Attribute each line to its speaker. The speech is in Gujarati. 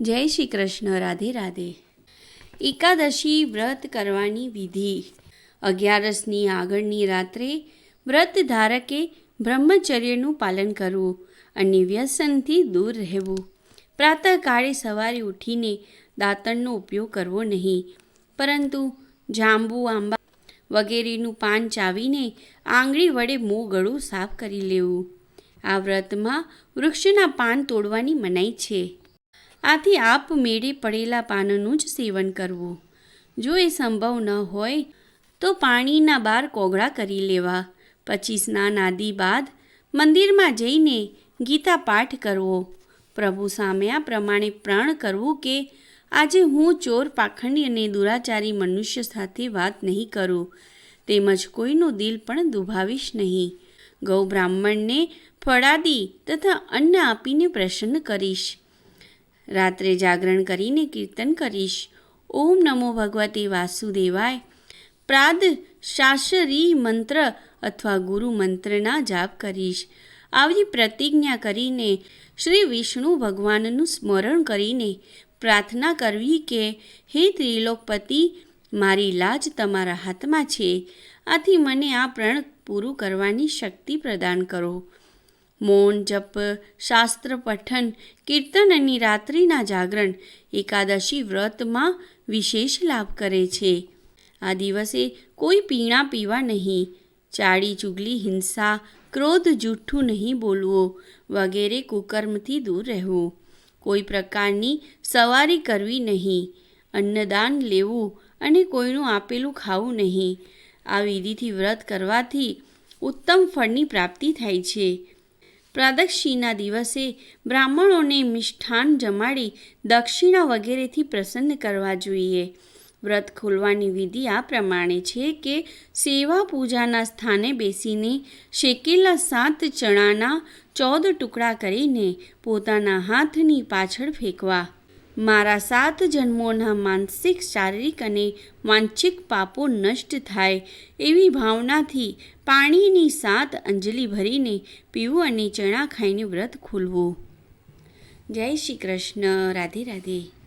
Speaker 1: જય શ્રી કૃષ્ણ, રાધે રાધે. એકાદશી વ્રત કરવાની વિધિ. અગિયારસની આગળની રાત્રે વ્રત ધારકે બ્રહ્મચર્યનું પાલન કરવું અને વ્યસનથી દૂર રહેવું. પ્રાતઃકાળે સવારે ઉઠીને દાંતણનો ઉપયોગ કરવો નહીં. પરંતુ જાંબુ, આંબા વગેરેનું પાન ચાવીને આંગળી વડે મોં ગળું સાફ કરી લેવું. આ વ્રતમાં વૃક્ષના પાન તોડવાની મનાઈ છે. આથી આપ મેળે પડેલા પાનનું જ સેવન કરવું. જો એ સંભવ ન હોય, તો પાણીના બાર કોગળા કરી લેવા. પછી સ્નાન આદિ બાદ મંદિરમાં જઈને ગીતા પાઠ કરવો. પ્રભુ સામે આ પ્રમાણે પ્રણ કરવું કે આજે હું ચોર પાખંડી અને દુરાચારી મનુષ્ય સાથે વાત નહીં કરું, તેમજ કોઈનું દિલ પણ દુભાવીશ નહીં. ગૌ બ્રાહ્મણને ફળાદી તથા અન્ન આપીને પ્રસન્ન કરીશ. રાત્રે જાગરણ કરીને કીર્તન કરીશ. ઓમ નમો ભગવતે વાસુદેવાય. પ્રાદ શાસરી મંત્ર અથવા ગુરુ મંત્રના જાપ કરીશ. આવી પ્રતિજ્ઞા કરીને શ્રી વિષ્ણુ ભગવાનનું સ્મરણ કરીને પ્રાર્થના કરવી કે, હે ત્રિલોકપતિ, મારી લાજ તમારા હાથમાં છે. આથી મને આ પ્રણ પૂરું કરવાની શક્તિ પ્રદાન કરો. મૌન, જપ, શાસ્ત્ર, પઠન, કીર્તન અને રાત્રિના જાગરણ એકાદશી વ્રતમાં વિશેષ લાભ કરે છે. આ દિવસે કોઈ પીણા પીવા નહીં. ચાડી ચુગલી હિંસા, ક્રોધ જૂઠ્ઠું નહીં બોલવું, વગેરે કુકર્મથી દૂર રહેવું. કોઈ પ્રકારની સવારી કરવી નહીં. અન્નદાન લેવું અને કોઈનું આપેલું ખાવું નહીં. આ વિધિથી વ્રત કરવાથી ઉત્તમ ફળની પ્રાપ્તિ થાય છે. પ્રાદક્ષીના દિવસે બ્રાહ્મણોને મિષ્ઠાન જમાડી દક્ષિણા વગેરેથી પ્રસન્ન કરવા જોઈએ. વ્રત ખોલવાની વિધિ આ પ્રમાણે છે કે સેવા પૂજાના સ્થાને બેસીને શેકેલા સાત ચણાના ચૌદ ટુકડા કરીને પોતાના હાથની પાછળ ફેંકવા. મારા સાત જન્મોના માનસિક, શારીરિક અને માનસિક પાપો નષ્ટ થાય એવી ભાવનાથી પાણીની સાત અંજલિ ભરીને પીવું અને ચણા ખાઈને વ્રત ખોલવું. જય શ્રી કૃષ્ણ. રાધે રાધે.